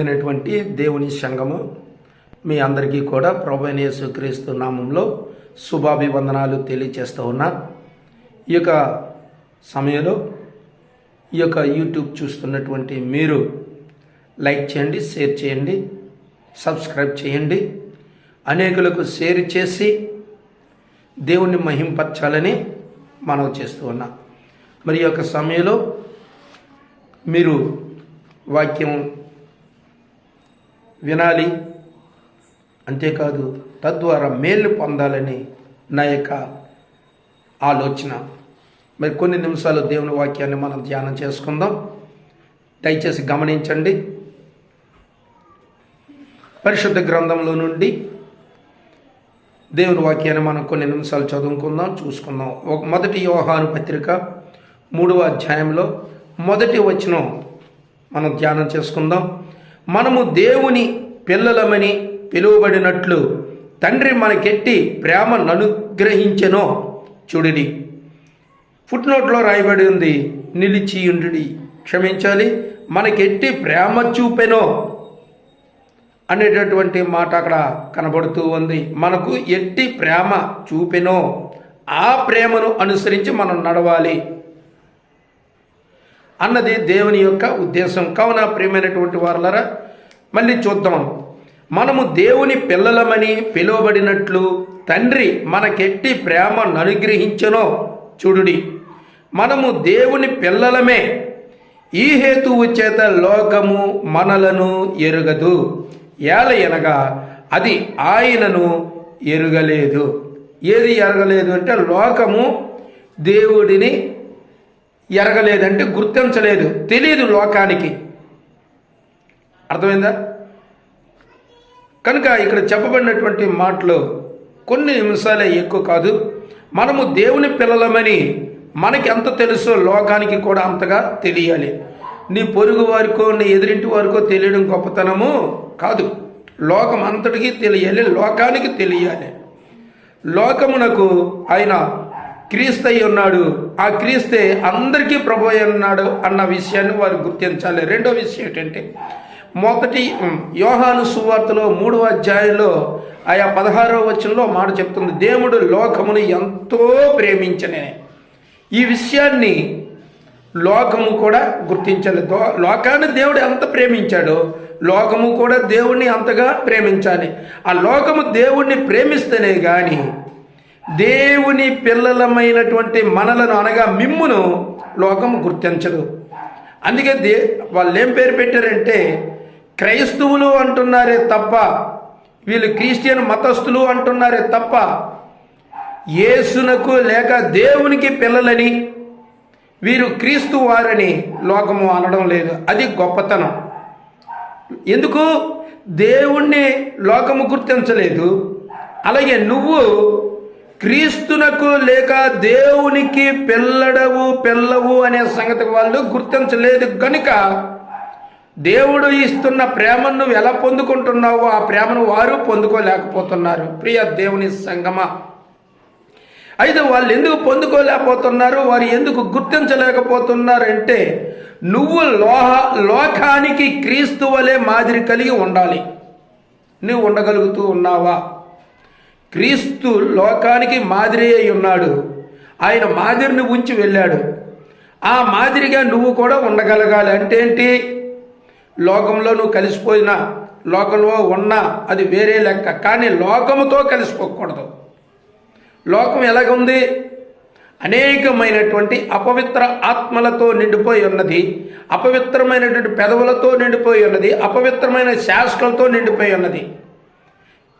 అయినటువంటి దేవుని సంఘము మీ అందరికీ కూడా ప్రభునేసు క్రీస్తు నామంలో శుభాభివందనాలు తెలియచేస్తూ ఉన్నా. ఈ యొక్క సమయంలో ఈ యొక్క యూట్యూబ్ చూస్తున్నటువంటి మీరు లైక్ చేయండి షేర్ చేయండి సబ్స్క్రైబ్ చేయండి. అనేకులకు షేర్ చేసి దేవుణ్ణి మహింపరచాలని మనం చేస్తూ ఉన్నా. మరి ఈ యొక్క సమయంలో మీరు వాక్యం వినాలి. అంతేకాదు తద్వారా మేలు పొందాలని నా యొక్క ఆలోచన. మరి కొన్ని నిమిషాలు దేవుని వాక్యాన్ని మనం ధ్యానం చేసుకుందాం. దయచేసి గమనించండి. పరిశుద్ధ గ్రంథంలో నుండి దేవుని వాక్యాన్ని మనం కొన్ని నిమిషాలు చదువుకుందాం చూసుకుందాం. ఒక మొదటి యోహాను పత్రిక మూడవ అధ్యాయంలో మొదటి వచనం మనం ధ్యానం చేసుకుందాం. మనము దేవుని పిల్లలమని పిలువబడినట్లు తండ్రి మనకెట్టి ప్రేమను అనుగ్రహించెనో చూడిడి ఫుట్ నోట్లో రాయబడి ఉంది నిలిచియుండి క్షమించాలి మనకెట్టి ప్రేమ చూపెనో అనేటటువంటి మాట అక్కడ కనబడుతూ ఉంది. మనకు ఎట్టి ప్రేమ చూపెనో ఆ ప్రేమను అనుసరించి మనం నడవాలి. అన్నది దేవుని యొక్క ఉద్దేశం. కావున ప్రియమైనటువంటి వారులరా మళ్ళీ చూద్దాం. మనము దేవుని పిల్లలమని పిలువబడినట్లు తండ్రి మనకెట్టి ప్రేమను అనుగ్రహించనో చూడుడి. మనము దేవుని పిల్లలమే. ఈ హేతువు చేత లోకము మనలను ఎరుగదు. ఏల ఎనగా అది ఆయనను ఎరుగలేదు. ఏది ఎరగలేదు అంటే లోకము దేవుడిని ఎరగలేదంటే గుర్తించలేదు. తెలియదు లోకానికి. అర్థమైందా? కనుక ఇక్కడ చెప్పబడినటువంటి మాటలు కొన్ని నిమిషాలే ఎక్కువ కాదు. మనము దేవుని పిల్లలమని మనకి ఎంత తెలుసో లోకానికి కూడా అంతగా తెలియాలి. నీ పొరుగు వారికో నీ ఎదురింటి వారికో తెలియడం గొప్పతనము కాదు. లోకం అంతటికీ తెలియాలి లోకానికి తెలియాలి. లోకమునకు ఆయన క్రీస్తు అయి ఉన్నాడు. ఆ క్రీస్తే అందరికీ ప్రభు ఉన్నాడు అన్న విషయాన్ని వారు గుర్తించాలి. రెండో విషయం ఏంటంటే మొదటి యోహాను సువార్తలో మూడవ అధ్యాయంలో ఆయా పదహారవ వచనంలో మాట చెప్తుంది. దేవుడు లోకమును ఎంతో ప్రేమించనే. ఈ విషయాన్ని లోకము కూడా గుర్తించాలి. దో- లోకాన్ని దేవుడు ఎంత ప్రేమించాడో లోకము కూడా దేవుణ్ణి అంతగా ప్రేమించాలి. ఆ లోకము దేవుణ్ణి ప్రేమిస్తేనే కానీ దేవుని పిల్లలమైనటువంటి మనలను అనగా మిమ్మును లోకం గుర్తించదు. అందుకే దే వాళ్ళు ఏం పేరు పెట్టారంటే క్రైస్తవులు అంటున్నారే తప్ప వీళ్ళు క్రిస్టియన్ మతస్థులు అంటున్నారే తప్ప యేసునకు లేక దేవునికి పిల్లలని వీరు క్రీస్తు వారని లోకము అనడం లేదు. అది గొప్పతనం. ఎందుకు? దేవుణ్ణి లోకము గుర్తించలేదు. అలాగే నువ్వు క్రీస్తునకు లేక దేవునికి పిల్లడవు పిల్లవు అనే సంగతి వాళ్ళు గుర్తించలేదు కనుక దేవుడు ఇస్తున్న ప్రేమను నువ్వు ఎలా పొందుకుంటున్నావో ఆ ప్రేమను వారు పొందుకోలేకపోతున్నారు. ప్రియ దేవుని సంగమా. అయితే వాళ్ళు ఎందుకు పొందుకోలేకపోతున్నారు? వారు ఎందుకు గుర్తించలేకపోతున్నారంటే నువ్వు లోహ లోకానికి క్రీస్తు వలె మాదిరి కలిగి ఉండాలి. నువ్వు ఉండగలుగుతూ ఉన్నావా? క్రీస్తు లోకానికి మాదిరి అయి ఉన్నాడు. ఆయన మాదిరిని ఉంచి వెళ్ళాడు. ఆ మాదిరిగా నువ్వు కూడా ఉండగలగాలి. అంటే ఏంటి లోకంలో నువ్వు కలిసిపోయినా లోకంలో ఉన్నా అది వేరే లెక్క. కానీ లోకముతో కలిసిపోకూడదు. లోకం ఎలాగుంది? అనేకమైనటువంటి అపవిత్ర ఆత్మలతో నిండిపోయి ఉన్నది. అపవిత్రమైనటువంటి పెదవులతో నిండిపోయి ఉన్నది. అపవిత్రమైన శాసకులతో నిండిపోయి ఉన్నది.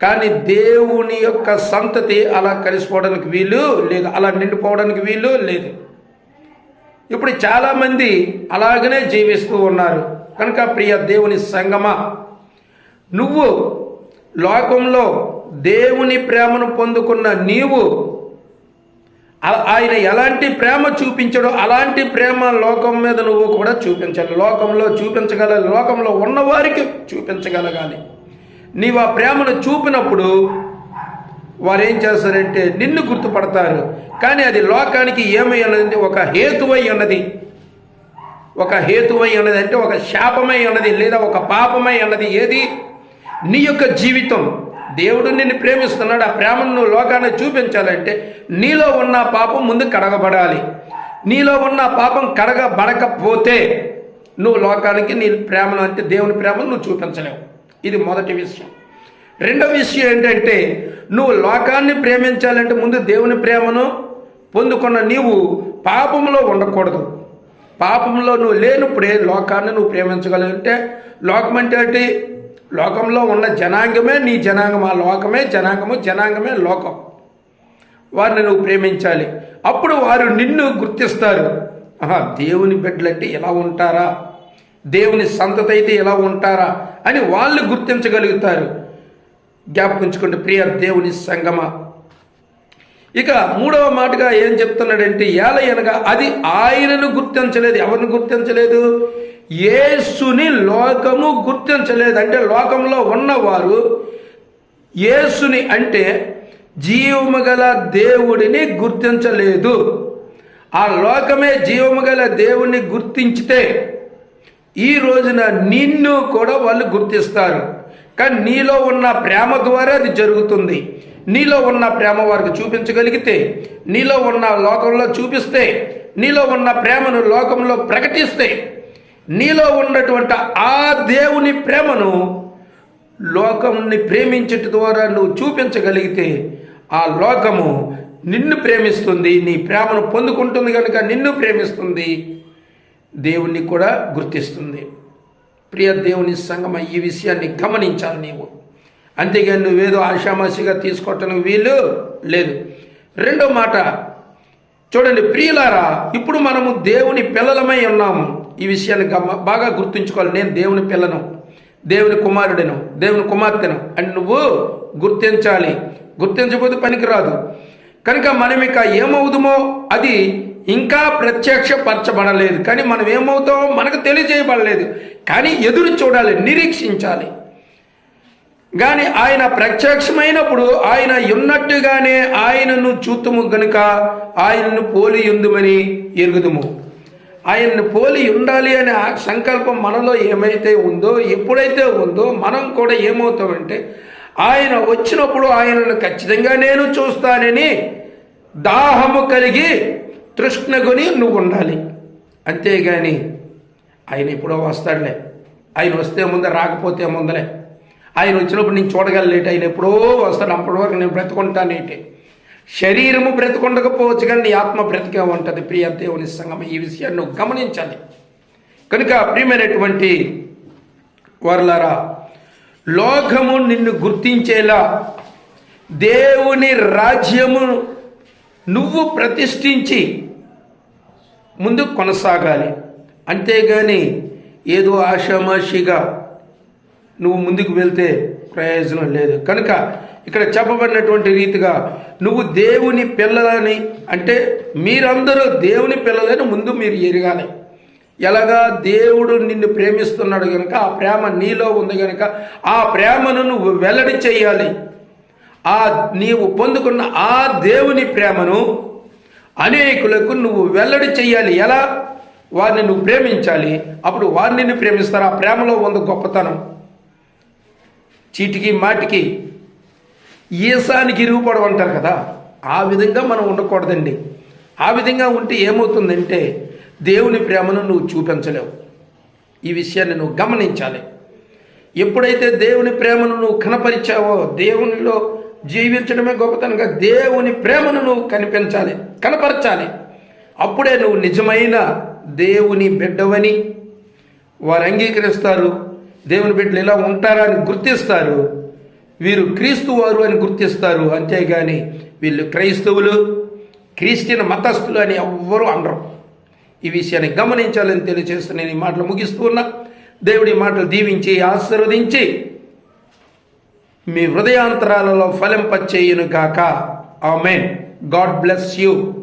కానీ దేవుని యొక్క సంతతి అలా కలిసిపోవడానికి వీలు లేదు. అలా నిండిపోవడానికి వీలు లేదు. ఇప్పుడు చాలామంది అలాగనే జీవిస్తూ ఉన్నారు. కనుక ప్రియ దేవుని సంగమా నువ్వు లోకంలో దేవుని ప్రేమను పొందుకున్న నీవు ఆయన ఎలాంటి ప్రేమ చూపించడో అలాంటి ప్రేమ లోకం మీద నువ్వు కూడా చూపించాలి. లోకంలో చూపించగల లోకంలో ఉన్నవారికి చూపించగలగాలి. నీవు ఆ ప్రేమను చూపినప్పుడు వారు ఏం చేస్తారంటే నిన్ను గుర్తుపడతారు. కానీ అది లోకానికి ఏమై ఉన్నది? ఒక హేతువై ఉన్నది. ఒక హేతువై ఉన్నది అంటే ఒక శాపమై ఉన్నది లేదా ఒక పాపమై ఉన్నది. ఏది? నీ యొక్క జీవితం. దేవుడు నిన్ను ప్రేమిస్తున్నాడు. ఆ ప్రేమను నువ్వు లోకాన్ని చూపించాలంటే నీలో ఉన్న పాపం ముందు కడగబడాలి. నీలో ఉన్న పాపం కడగబడకపోతే నువ్వు లోకానికి నీ ప్రేమను అంటే దేవుని ప్రేమను నువ్వు చూపించలేవు. ఇది మొదటి విషయం. రెండవ విషయం ఏంటంటే నువ్వు లోకాన్ని ప్రేమించాలంటే ముందు దేవుని ప్రేమను పొందుకున్న నీవు పాపంలో ఉండకూడదు. పాపంలో నువ్వు లేనప్పుడే లోకాన్ని నువ్వు ప్రేమించగలంటే లోకం అంటే ఏంటి? లోకంలో ఉన్న జనాంగమే నీ జనాంగం ఆ లోకమే జనాంగము జనాంగమే లోకం. వారిని నువ్వు ప్రేమించాలి. అప్పుడు వారు నిన్ను గుర్తిస్తారు. ఆహా దేవుని బిడ్డలంటే ఎలా ఉంటారా? దేవుని సంతత అయితే ఎలా ఉంటారా అని వాళ్ళు గుర్తించగలుగుతారు. జ్ఞాపకించుకుంటే ప్రియ దేవుని సంగమ. ఇక మూడవ మాటగా ఏం చెప్తున్నాడంటే ఏల అనగా అది ఆయనను గుర్తించలేదు. ఎవరిని గుర్తించలేదు? యేసుని లోకము గుర్తించలేదు. అంటే లోకంలో ఉన్నవారు యేసుని అంటే జీవము గల దేవుడిని గుర్తించలేదు. ఆ లోకమే జీవము గల దేవుణ్ణి గుర్తించితే ఈ రోజున నిన్ను కూడా వాళ్ళు గుర్తిస్తారు. కానీ నీలో ఉన్న ప్రేమ ద్వారా అది జరుగుతుంది. నీలో ఉన్న ప్రేమ వారికి చూపించగలిగితే నీలో ఉన్న లోకంలో చూపిస్తే నీలో ఉన్న ప్రేమను లోకంలో ప్రకటిస్తే నీలో ఉన్నటువంటి ఆ దేవుని ప్రేమను లోకంని ప్రేమించట ద్వారా నువ్వు చూపించగలిగితే ఆ లోకము నిన్ను ప్రేమిస్తుంది నీ ప్రేమను పొందుకుంటుంది కనుక నిన్ను ప్రేమిస్తుంది. దేవుణ్ణి కూడా గుర్తిస్తుంది. ప్రియ దేవుని సంగమ ఈ విషయాన్ని గమనించాలి నీవు. అంతేగాని నువ్వేదో ఆషామాసిగా తీసుకోవటానికి వీలు లేదు. రెండో మాట చూడండి ప్రియులారా ఇప్పుడు మనము దేవుని పిల్లలమై ఉన్నాము. ఈ విషయాన్ని గమ బాగా గుర్తుంచుకోవాలి. నేను దేవుని పిల్లను దేవుని కుమారుడను దేవుని కుమార్తెను అని నువ్వు గుర్తించాలి. గుర్తించకపోతే పనికిరాదు. కనుక మనం ఇక ఏమవుదుమో అది ఇంకా ప్రత్యక్షపరచబడలేదు. కానీ మనం ఏమవుతామో మనకు తెలియజేయబడలేదు. కానీ ఎదురు చూడాలి నిరీక్షించాలి. కానీ ఆయన ప్రత్యక్షమైనప్పుడు ఆయన ఉన్నట్టుగానే ఆయనను చూతుము గనుక ఆయనను పోలి ఉందుమని ఎరుగుదుము. ఆయన్ని పోలి ఉండాలి అనే ఆ సంకల్పం మనలో ఏమైతే ఉందో ఎప్పుడైతే ఉందో మనం కూడా ఏమవుతామంటే ఆయన వచ్చినప్పుడు ఆయనను ఖచ్చితంగా నేను చూస్తానని దాహము కలిగి తృష్ణగుని నువ్వు ఉండాలి అంతేగాని ఆయన ఎప్పుడో వస్తాడులే. ఆయన వస్తే ముందే రాకపోతే ముందలే. ఆయన వచ్చినప్పుడు నేను చూడగలలేటి ఆయన ఎప్పుడో వస్తాడు. అప్పటి వరకు నేను బ్రతుకుంటానేటి శరీరము బ్రతుకుండకపోవచ్చు కానీ నీ ఆత్మ బ్రతికే ఉంటుంది. ప్రియ దేవుని సంగమ ఈ విషయాన్ని నువ్వు గమనించాలి. కనుక ప్రియమైనటువంటి వర్లరా లోకము నిన్ను గుర్తించేలా దేవుని రాజ్యము నువ్వు ప్రతిష్ఠించి ముందు కొనసాగాలి. అంతేగాని ఏదో ఆషామాషిగా నువ్వు ముందుకు వెళ్తే ప్రయోజనం లేదు. కనుక ఇక్కడ చెప్పబడినటువంటి రీతిగా నువ్వు దేవుని పిల్లలని అంటే మీరందరూ దేవుని పిల్లలని ముందు మీరు ఎరగాలి. ఎలాగా దేవుడు నిన్ను ప్రేమిస్తున్నాడు కనుక ఆ ప్రేమ నీలో ఉంది కనుక ఆ ప్రేమను నువ్వు వెల్లడి చేయాలి. ఆ నీవు పొందుకున్న ఆ దేవుని ప్రేమను అనేకులకు నువ్వు వెల్లడి చేయాలి ఎలా? వారిని నువ్వు ప్రేమించాలి. అప్పుడు వారిని ప్రేమిస్తారు. ఆ ప్రేమలో ఉంది గొప్పతనం. చీటికి మాటికి ఈసానికి ఇరుగుపడం అంటారు కదా. ఆ విధంగా మనం ఉండకూడదండి. ఆ విధంగా ఉంటే ఏమవుతుందంటే దేవుని ప్రేమను నువ్వు చూపించలేవు. ఈ విషయాన్ని నువ్వు గమనించాలి. ఎప్పుడైతే దేవుని ప్రేమను నువ్వు కనపరిచావో దేవునిలో జీవించడమే గొప్పతనంగా దేవుని ప్రేమను నువ్వు కనిపించాలి కనపరచాలి. అప్పుడే నువ్వు నిజమైన దేవుని బిడ్డవని వారు అంగీకరిస్తారు. దేవుని బిడ్డలు ఇలా ఉంటారా అని గుర్తిస్తారు. వీరు క్రీస్తు వారు అని గుర్తిస్తారు. అంతేగాని వీళ్ళు క్రైస్తవులు క్రిస్టియన్ మతస్థులు అని ఎవ్వరూ అనరు. ఈ విషయాన్ని గమనించాలని తెలియజేస్తూ నేను ఈ మాటలు ముగిస్తూ ఉన్నా. దేవుడి మాటలు దీవించి ఆశీర్వదించి మీ హృదయాంతరాలలో ఫలింపచేయును గాక ఆమెన్. God bless you.